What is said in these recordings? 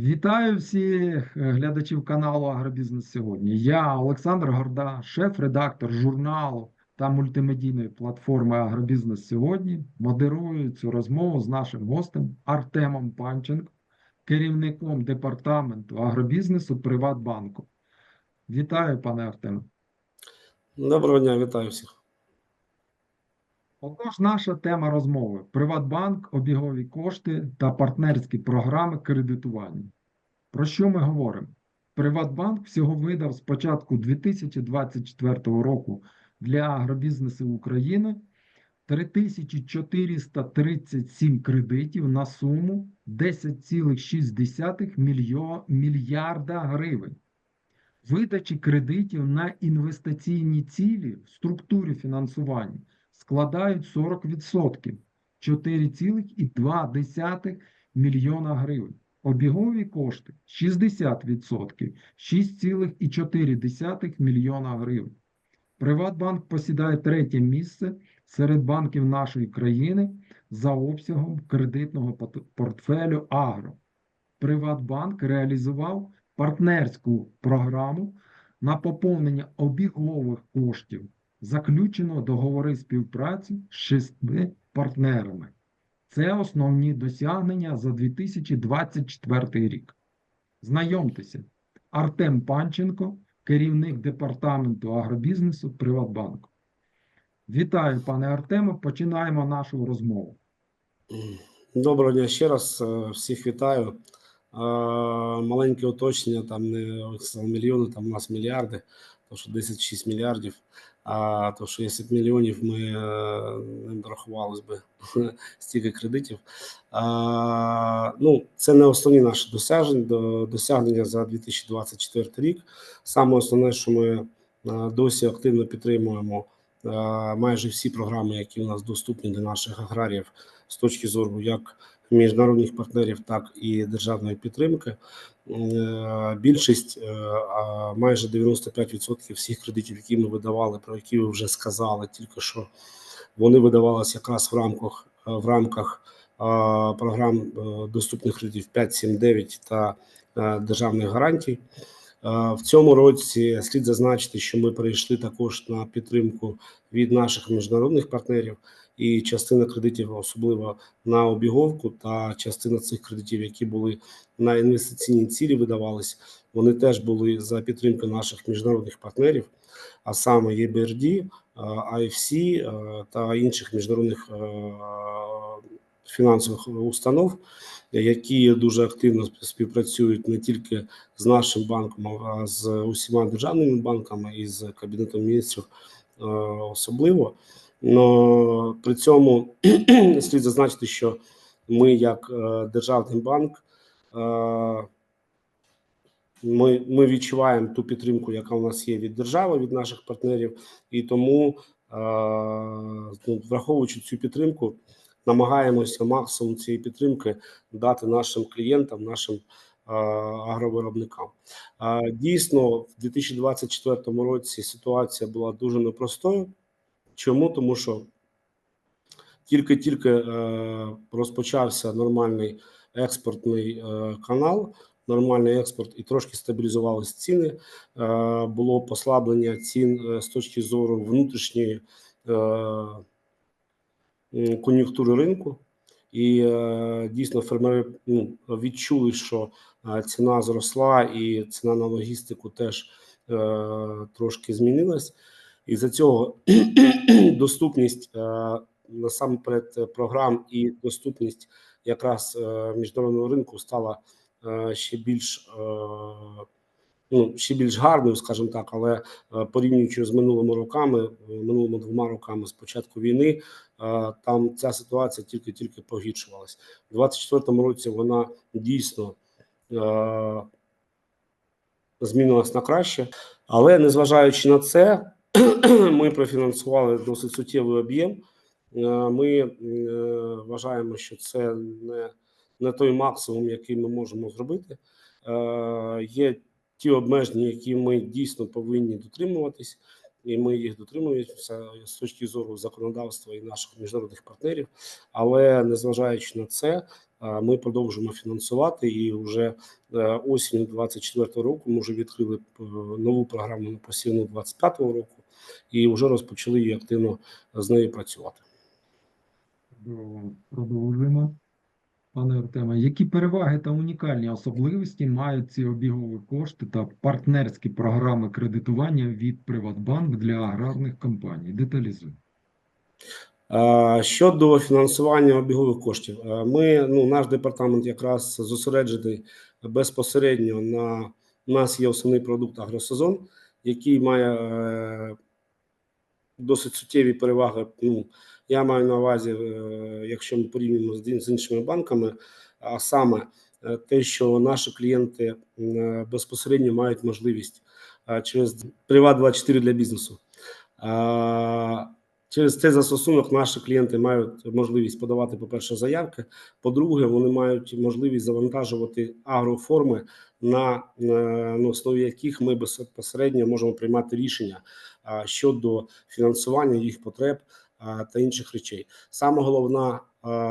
Вітаю всіх е, глядачів каналу Агробізнес сьогодні. Я Олександр Горда, шеф-редактор журналу та мультимедійної платформи Агробізнес сьогодні. Модерую цю розмову з нашим гостем Артемом Панченко, керівником департаменту агробізнесу Приватбанку. Вітаю, пане Артеме. Доброго дня, вітаю всіх. Отож, наша тема розмови: Приватбанк, обігові кошти та партнерські програми кредитування. Про що ми говоримо? Приватбанк всього видав з початку 2024 року для агробізнесу України 3437 кредитів на суму 10,6 мільярда гривень. Видачі кредитів на інвестиційні цілі в структурі фінансування складають 40%, 4,2 мільйона гривень. Обігові кошти 60%, 6,4 мільйона гривень. Приватбанк посідає третє місце серед банків нашої країни за обсягом кредитного портфелю Агро. Приватбанк реалізував партнерську програму на поповнення обігових коштів. Заключено договори співпраці з шести партнерами. Це основні досягнення за 2024 рік. Знайомтеся, Артем Панченко, керівник департаменту агробізнесу Приватбанку. Вітаю, пане Артеме. Починаємо нашу розмову. Доброго дня ще раз. е, Всіх вітаю. Е, Маленьке уточнення, там не мільйони, там у нас мільярди, то що 10-6 мільярдів, а то що 10 мільйонів ми е, не дорахувались би стільки кредитів. А, ну, це не основні наші досягнення, до- досягнення за 2024 рік. Саме основне, що ми е, досі активно підтримуємо е, майже всі програми, які у нас доступні для наших аграріїв з точки зору як міжнародних партнерів, так і державної підтримки. Е, Більшість, е, майже 95% всіх кредитів, які ми видавали, про які ви вже сказали, тільки що вони видавалися якраз в рамках е, в рамках програм доступних кредитів 5, 7, 9 та державних гарантій. В цьому році слід зазначити, що ми перейшли також на підтримку від наших міжнародних партнерів, і частина кредитів, особливо на обіговку, та частина цих кредитів, які були на інвестиційні цілі, видавались, вони теж були за підтримки наших міжнародних партнерів, а саме ЄБРД, е, IFC е, та інших міжнародних е, фінансових установ, які дуже активно співпрацюють не тільки з нашим банком, а з усіма державними банками і з кабінетом міністрів е, особливо. Но при цьому слід зазначити, що ми, як е, державний банк, е, ми, ми відчуваємо ту підтримку, яка у нас є від держави, від наших партнерів, і тому, е, ну, враховуючи цю підтримку, намагаємося максимум цієї підтримки дати нашим клієнтам, нашим агровиробникам. Дійсно, в 2024 році ситуація була дуже непростою. Чому? Тому що тільки-тільки е, розпочався нормальний експортний е, канал, нормальний експорт, і трошки стабілізувалися ціни. Е, було послаблення цін з точки зору внутрішньої кон'юнктури ринку. І дійсно фермери ну, відчули, що ціна зросла, і ціна на логістику теж е, трошки змінилась. І за цього доступність е, насамперед е, програм і доступність якраз е, міжнародного ринку стала ще більш ну, ще більш гарною, скажімо так, але порівнюючи з минулими роками, минулими двома роками з початку війни, там ця ситуація тільки-тільки погіршувалась. У 24-му році вона дійсно змінилась на краще, але незважаючи на це, ми профінансували досить суттєвий об'єм. Е, Ми е, вважаємо, що це не, не той максимум, який ми можемо зробити. Е, Є ті обмеження, які ми дійсно повинні дотримуватись, і ми їх дотримуємося з точки зору законодавства і наших міжнародних партнерів. Але незважаючи на це, ми продовжуємо фінансувати. І вже осінню 24 року ми вже відкрили нову програму на посівну 25 року і вже розпочали її активно з нею працювати. Продовжуємо. Пане Артеме, які переваги та унікальні особливості мають ці обігові кошти та партнерські програми кредитування від Приватбанк для аграрних компаній? Деталізуй. Щодо фінансування обігових коштів, ми ну наш департамент якраз зосереджений безпосередньо на у нас є основний продукт агросезон, який має е, досить суттєві переваги. Ну я маю на увазі, е, якщо ми порівнюємо з іншими банками, а саме е, те, що наші клієнти е, безпосередньо мають можливість через Приват 24 для бізнесу. Через цей застосунок наші клієнти мають можливість подавати, по-перше, заявки. По-друге, вони мають можливість завантажувати агроформи, на, на основі яких ми безпосередньо можемо приймати рішення щодо фінансування їх потреб та інших речей. Саме головна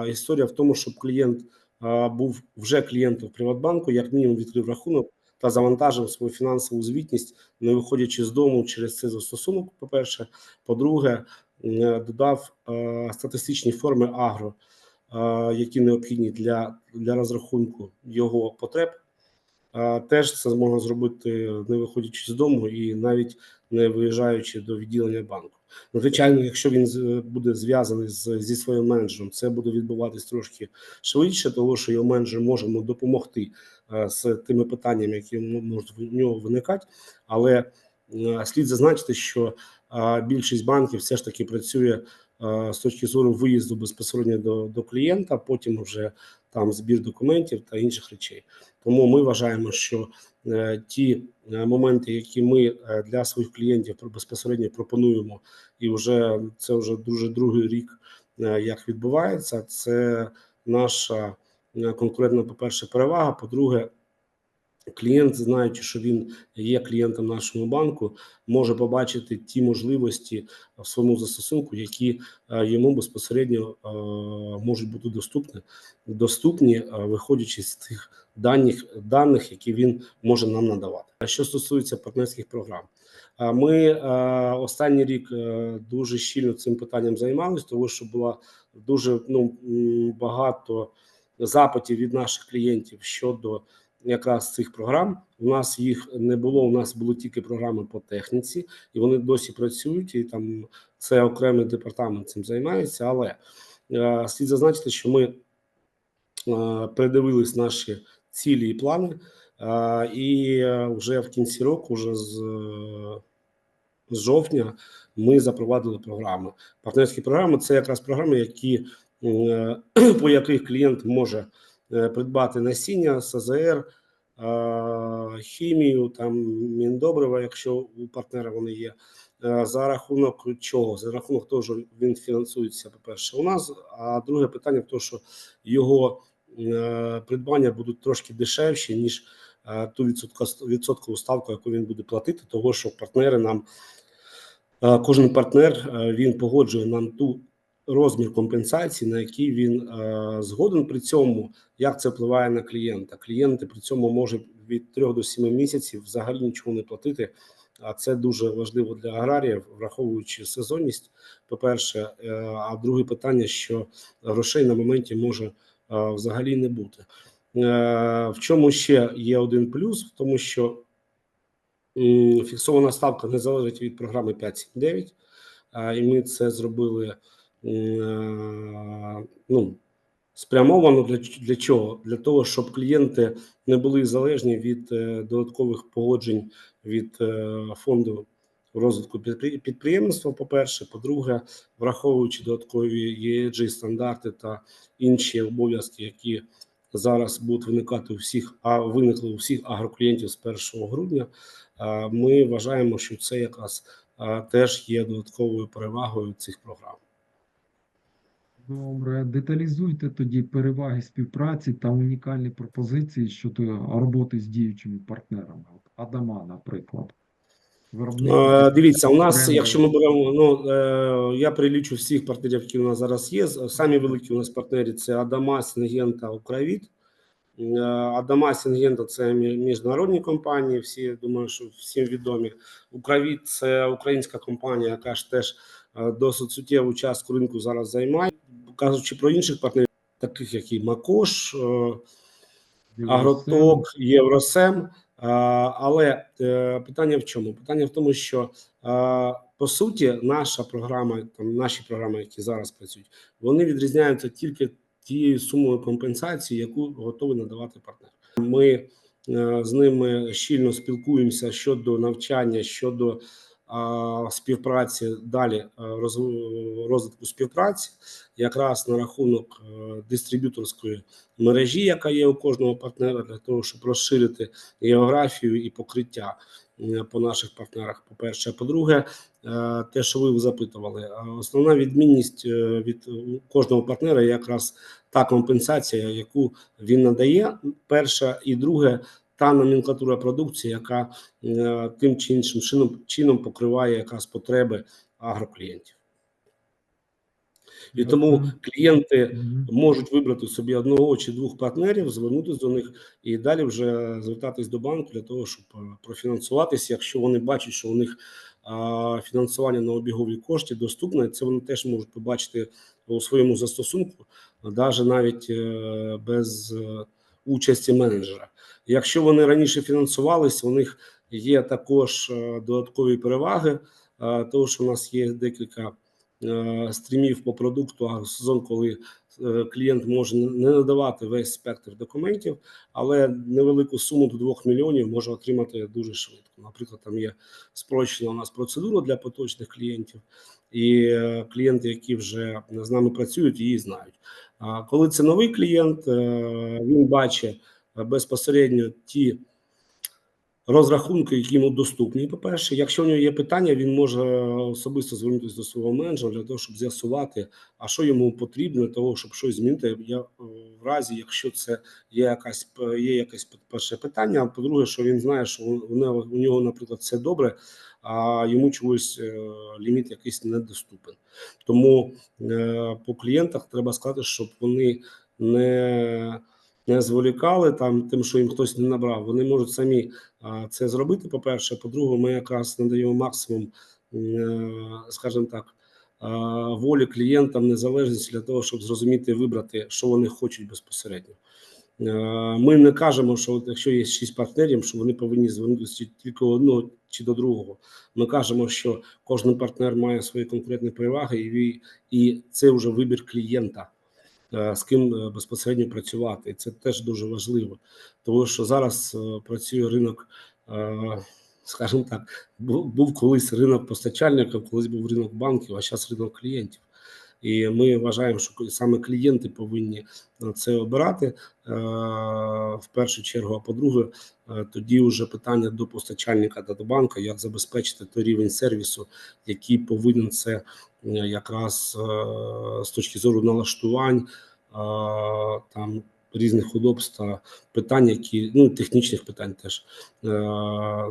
історія в тому, щоб клієнт був вже клієнтом Приватбанку, як мінімум відкрив рахунок та завантажив свою фінансову звітність, не виходячи з дому через цей застосунок. По перше, по-друге, додав статистичні форми агро, які необхідні для, для розрахунку його потреб. Теж це можна зробити не виходячи з дому і навіть не виїжджаючи до відділення банку. Ну, Звичайно, якщо він буде зв'язаний зі своїм менеджером, це буде відбуватись трошки швидше, тому що його менеджер може допомогти е, з тими питаннями, які можуть в нього виникати. Але е, слід зазначити, що більшість банків все ж таки працює з точки зору виїзду безпосередньо до, до клієнта, потім вже там збір документів та інших речей. Тому ми вважаємо, що е, ті е, моменти, які ми е, для своїх клієнтів безпосередньо пропонуємо, і вже це вже дуже другий рік, як відбувається, це наша конкурентна, по-перше, перевага. По-друге, клієнт, знаючи, що він є клієнтом нашого банку, може побачити ті можливості в своєму застосунку, які е, йому безпосередньо е, можуть бути доступні, доступні, е, виходячи з тих даних, даних, які він може нам надавати. А що стосується партнерських програм, ми останній рік дуже щільно цим питанням займалися, тому що було дуже ну багато запитів від наших клієнтів щодо якраз цих програм. У нас їх не було. У нас були тільки програми по техніці, і вони досі працюють. І там це окремий департамент цим займається. Але е, слід зазначити, що ми е, передивились наші цілі і плани, е, і е, вже в кінці року, вже з, е, з жовтня, ми запровадили програми. Партнерські програми це якраз програми, які е, по яких клієнт може придбати насіння, СЗР, е, хімію, там міндобрива, якщо у партнера вони є. Е, За рахунок чого? За рахунок того, що він фінансується, по-перше, у нас. А друге питання в тому, що його е, придбання будуть трошки дешевші, ніж е, ту відсоткову ставку, яку він буде платити, того що партнери нам е, кожен партнер е, він погоджує нам ту розмір компенсації, на який він е, згоден. При цьому як це впливає на клієнта. Клієнти при цьому можуть від 3 до 7 місяців взагалі нічого не платити. А це дуже важливо для аграріїв, враховуючи сезонність. По перше, Е, а друге питання, що грошей на моменті може е, взагалі не бути. В чому ще є один плюс, в тому що фіксована ставка не залежить від програми 5.7.9, а, і ми це зробили ну, спрямовано для, для чого? Для того, щоб клієнти не були залежні від е, додаткових погоджень від е, фонду розвитку підпри- підприємництва. По-перше, по-друге, враховуючи додаткові ESG стандарти та інші обов'язки, які зараз будуть виникати у всіх, а виникли у всіх агроклієнтів з 1 грудня. е, Ми вважаємо, що це якраз е, теж є додатковою перевагою цих програм. Добре, деталізуйте тоді переваги співпраці та унікальні пропозиції щодо роботи з діючими партнерами. От Адама, наприклад. Виробник Е, Дивіться, у нас, якщо ми беремо, ну е, я прилічу всіх партнерів, які у нас зараз є. Самі великі у нас партнери це Адама, Сінгента, Укравіт. Е, Адама, Сінгента це міжнародні компанії. Всі думаю, що всім відомі. Укравіт це українська компанія, яка ж теж досить суттєву частку ринку зараз займає. Кажучи про інших партнерів, таких як і Макош. е, Агроток, Євросем. Але е, питання в чому? Питання в тому, що е, по суті, наша програма, там наші програми, які зараз працюють, вони відрізняються тільки тією сумою компенсації, яку готовий надавати партнер. Ми е, з ними щільно спілкуємося щодо навчання, щодо співпраці далі е, розвитку співпраці, якраз на рахунок е, дистриб'юторської мережі, яка є у кожного партнера, для того, щоб розширити географію і покриття е, по наших партнерах. По перше, по-друге, те, що ви запитували, основна відмінність від кожного партнера якраз та компенсація, яку він надає. Перша і друге. Та номенклатура продукції, яка е, тим чи іншим чином, чином покриває якраз потреби агроклієнтів, і тому клієнти можуть вибрати собі одного чи двох партнерів, звернутися до них і далі вже звертатись до банку для того, щоб е, профінансуватися, якщо вони бачать, що у них фінансування на обігові кошти доступне, це вони теж можуть побачити у своєму застосунку, навіть навіть е, без участі менеджера. Якщо вони раніше фінансувалися, у них є також е, додаткові переваги, е, того що у нас є декілька е, стрімів по продукту, а сезон, коли клієнт може не надавати весь спектр документів, але невелику суму до 2 мільйонів може отримати дуже швидко. Наприклад, там є спрощена у нас процедура для поточних клієнтів, і клієнти, які вже з нами працюють, її знають. А коли це новий клієнт, е, він бачить е, безпосередньо ті розрахунки, які йому доступні. По-перше, якщо у нього є питання, він може особисто звернутися до свого менеджера для того, щоб з'ясувати, а що йому потрібно для того, щоб щось змінити. Я е, в разі, якщо це є якась є якесь перше питання. А по-друге, що він знає, що у нього, у нього, наприклад, все добре, а йому чогось е, ліміт якийсь недоступен. Тому е, по клієнтах треба сказати, щоб вони не не зволікали там тим, що їм хтось не набрав. Вони можуть самі це зробити. По перше, по-друге, ми якраз надаємо максимум, е, скажімо так, волі клієнтам незалежності для того, щоб зрозуміти вибрати, що вони хочуть безпосередньо. Е, Ми не кажемо, що якщо є шість партнерів, що вони повинні звернутися тільки одного чи до другого. Ми кажемо, що кожен партнер має свої конкретні переваги, і, і це вже вибір клієнта е, з ким е, безпосередньо працювати. І це теж дуже важливо, тому що зараз працює ринок, скажімо так, був колись ринок постачальників, колись був ринок банків, а зараз ринок клієнтів. І ми вважаємо, що саме клієнти повинні е, це обирати е, в першу чергу. А по-друге, е, тоді вже питання до постачальника та до банку, як забезпечити той рівень сервісу, який повинен це якраз з точки зору налаштувань там різних удобств та питань, які ну технічних питань теж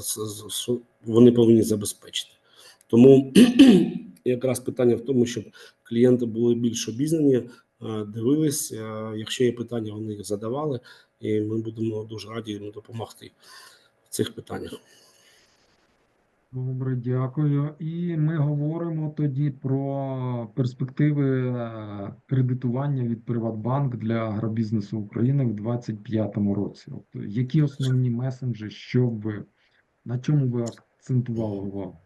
з- вони повинні забезпечити. Тому якраз питання в тому, щоб клієнти були більш обізнані, е, дивились. е, Якщо є питання, вони їх задавали, і ми будемо дуже раді їм допомогти в цих питаннях. Добре, дякую. І ми говоримо тоді про перспективи е, кредитування від Приватбанк для агробізнесу України в 2025 році. От, які основні месенджі, що ви, на чому ви акцентували увагу?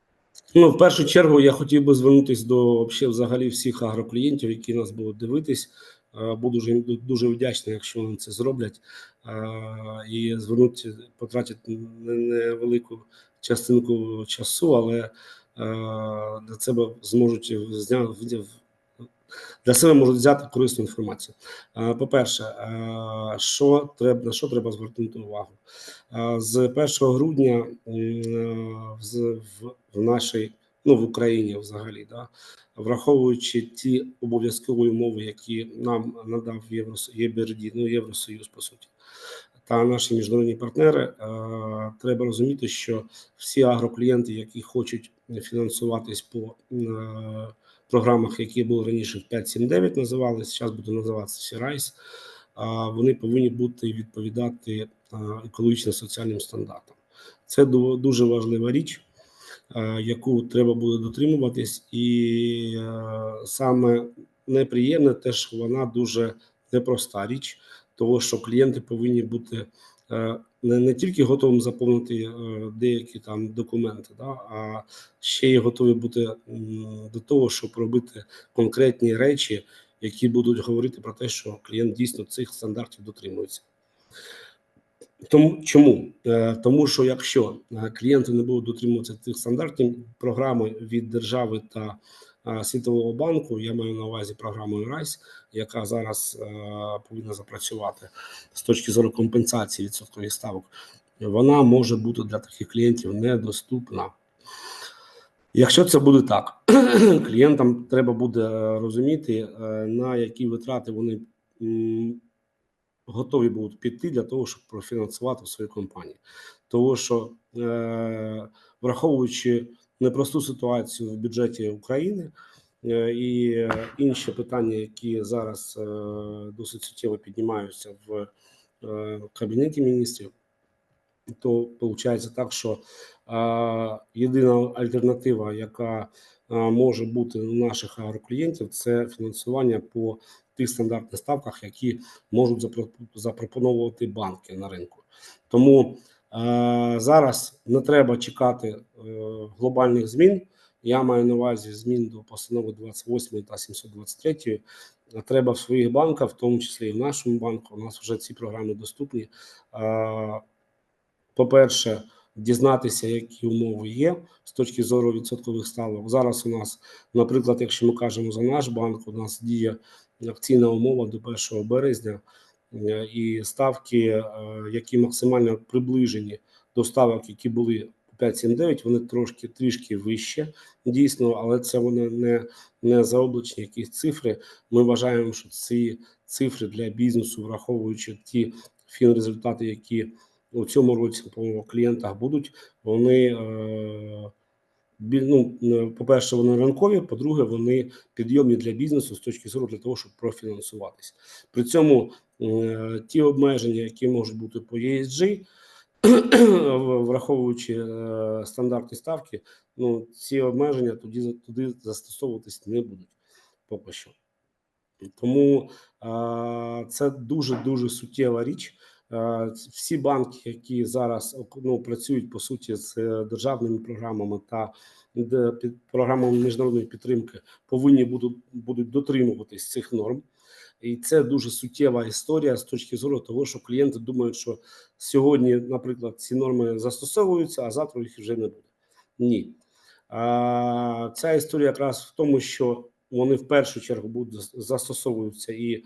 Ну, в першу чергу, я хотів би звернутися до взагалі всіх агроклієнтів, які нас будуть дивитись. Буду дуже, дуже вдячний, якщо вони це зроблять і звернуть, потратять невелику частинку часу, але для себе зможуть для себе можуть взяти корисну інформацію. Е, По-перше, е, що треба на що треба звернути увагу Е, з 1 грудня в, нашій ну в Україні взагалі, да враховуючи ті обов'язкові умови, які нам надав Єврос... ЄБРД, ну Євросоюз, по суті, та наші міжнародні партнери, треба розуміти, що всі агроклієнти, які хочуть фінансуватись по програмах, які були раніше 5.7.9 називались, зараз буде називатися а вони повинні бути відповідати е, екологічно соціальним стандартам. Це дуже важлива річ, яку треба буде дотримуватись, і е, саме неприємне, те, що вона дуже непроста річ, того що клієнти повинні бути е, не, не тільки готовим заповнити е, деякі там документи, да, а ще й готові бути до того, щоб робити конкретні речі, які будуть говорити про те, що клієнт дійсно цих стандартів дотримується. Тому чому? Е, Тому що якщо е, клієнти не будуть дотримуватися цих стандартів, програми від держави та е, Світового банку, я маю на увазі програму РАЙС, яка зараз повинна запрацювати з точки зору компенсації відсоткових ставок, вона може бути для таких клієнтів недоступна. Якщо це буде так, клієнтам треба буде розуміти, на які витрати вони готові будуть піти для того, щоб профінансувати свою компанію. Тому що, е, враховуючи непросту ситуацію в бюджеті України е, і інші питання, які зараз е, досить суттєво піднімаються в е, кабінеті міністрів, то виходить так, що єдина альтернатива, яка може бути у наших агроклієнтів, це фінансування по тих стандартних ставках, які можуть запро- запропонувати банки на ринку. Тому е, зараз не треба чекати е, глобальних змін. Я маю на увазі змін до постанови 28 та 723. А Треба в своїх банках, в тому числі і в нашому банку. У нас вже ці програми доступні. Е, По-перше, дізнатися, які умови є з точки зору відсоткових ставок. Зараз у нас, наприклад, якщо ми кажемо за наш банк, у нас діє акційна умова до 1 березня, е, і ставки, е, які максимально приближені до ставок, які були 5,79, вони трошки трішки вище, дійсно, але це вони не, не заоблачні якісь цифри. Ми вважаємо, що ці цифри для бізнесу, враховуючи ті фінрезультати, які у цьому році по клієнтах будуть, вони е, ну, е, по-перше, вони ринкові, по-друге, вони підйомні для бізнесу з точки зору для того, щоб профінансуватись. При цьому е, ті обмеження, які можуть бути по ESG, враховуючи е, стандартні ставки, ну ці обмеження тоді туди застосовуватись не будуть поки що. Тому це дуже дуже суттєва річ. Е, Всі банки, які зараз ну, працюють по суті з е, державними програмами та під програмами міжнародної підтримки, повинні будуть будуть дотримуватись цих норм. І це дуже суттєва історія з точки зору того, що клієнти думають, що сьогодні, наприклад, ці норми застосовуються, а завтра їх вже не буде. Ні. А, ця історія якраз в тому, що вони в першу чергу будуть застосовуються і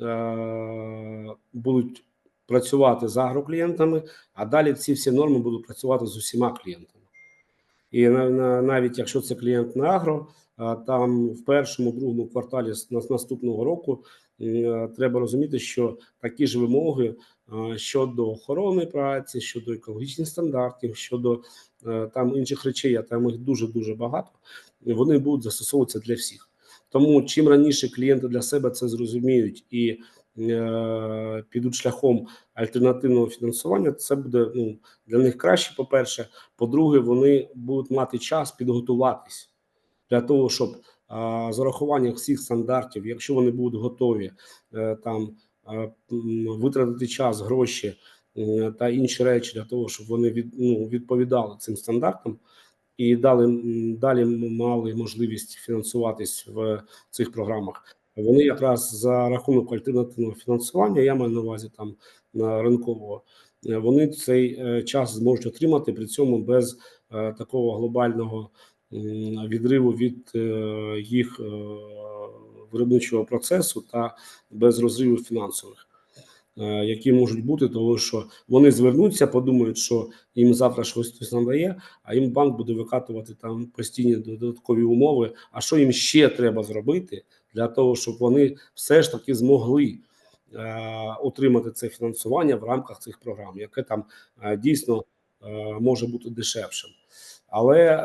е, будуть працювати з агроклієнтами, а далі ці всі норми будуть працювати з усіма клієнтами. І на, на, навіть якщо це клієнт на агро, там в першому, другому кварталі наступного року е, треба розуміти, що такі ж вимоги е, щодо охорони праці, щодо екологічних стандартів, щодо е, там інших речей, а там їх дуже дуже багато. Вони будуть застосовуватися для всіх. Тому чим раніше клієнти для себе це зрозуміють і підуть шляхом альтернативного фінансування, це буде ну для них краще. По перше, по-друге, вони будуть мати час підготуватись для того, щоб з урахуванням всіх стандартів, якщо вони будуть готові е, там е, витратити час, гроші е, та інші речі для того, щоб вони від, ну, відповідали цим стандартам. І дали далі мали можливість фінансуватись в цих програмах. Вони якраз за рахунок альтернативного фінансування, я маю на увазі там на ринкового, е, вони цей е, час зможуть отримати при цьому без е, такого глобального відриву від їх виробничого процесу та без розривів фінансових, які можуть бути, тому що вони звернуться, подумають, що їм завтра щось хтось надає, а їм банк буде викатувати там постійні додаткові умови. А що їм ще треба зробити для того, щоб вони все ж таки змогли е, отримати це фінансування в рамках цих програм, яке там е, дійсно е, може бути дешевшим. Але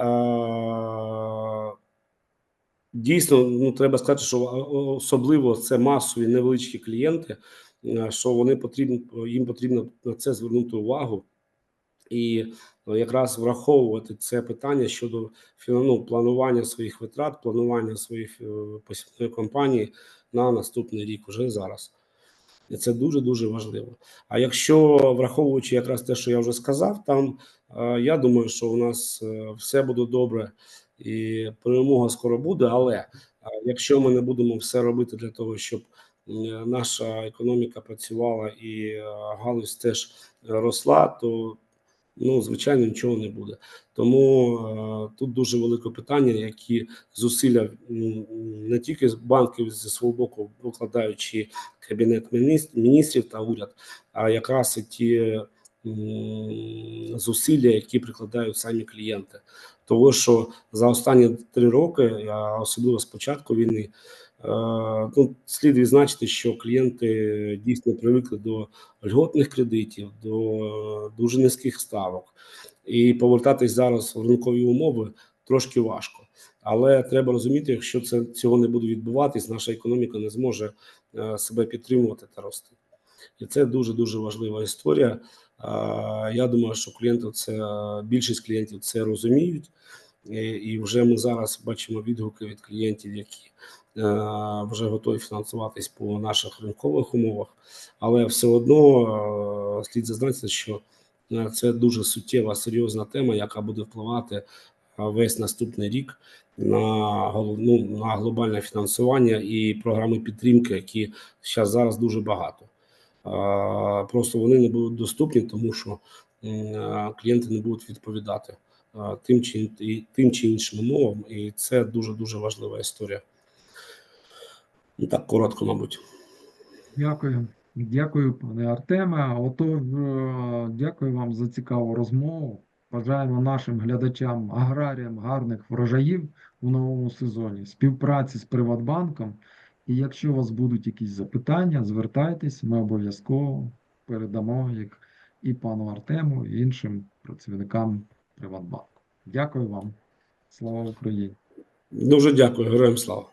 дійсно ну, треба сказати, що особливо це масові невеличкі клієнти, що вони потрібно їм потрібно на це звернути увагу. І якраз враховувати це питання щодо ну, планування своїх витрат, планування своїх е, посівної кампанії на наступний рік уже зараз. І це дуже дуже важливо. А якщо враховуючи якраз те, що я вже сказав, там е, я думаю, що у нас е, все буде добре і перемога скоро буде. Але е, якщо ми не будемо все робити для того, щоб е, наша економіка працювала і е, галузь теж росла, то ну звичайно нічого не буде. Тому е, тут дуже велике питання, які зусилля не тільки банків зі свого боку, викладаючи кабінет міністрів та уряд, а якраз і ті зусилля, які прикладають самі клієнти. Тому що за останні три роки, особливо з початку війни, е, ну, слід відзначити, що клієнти дійсно привикли до льготних кредитів, до дуже низьких ставок. І повертатись зараз в ринкові умови трошки важко. Але треба розуміти, якщо це цього не буде відбуватись, наша економіка не зможе е, себе підтримувати та рости. І це дуже дуже важлива історія. Е, Я думаю, що клієнти це більшість клієнтів це розуміють, і, вже ми зараз бачимо відгуки від клієнтів, які е, вже готові фінансуватись по наших ринкових умовах. Але все одно е, слід зазначити, що е, це дуже суттєва серйозна тема, яка буде впливати е, весь наступний рік на голов- ну, на глобальне фінансування і програми підтримки, які зараз зараз дуже багато. Е, Просто вони не будуть доступні, тому що е, клієнти не будуть відповідати е, тим чи тим чи іншим умовам, і це дуже дуже важлива історія. Ну, Так коротко, мабуть. Дякую. Дякую, пане Артеме. Отож, е, дякую вам за цікаву розмову. Бажаємо нашим глядачам, аграріям гарних врожаїв у новому сезоні, співпраці з Приватбанком. І якщо у вас будуть якісь запитання, звертайтесь, ми обов'язково передамо їх і пану Артему, і іншим працівникам Приватбанку. Дякую вам. Слава Україні! Дуже дякую, героям слава.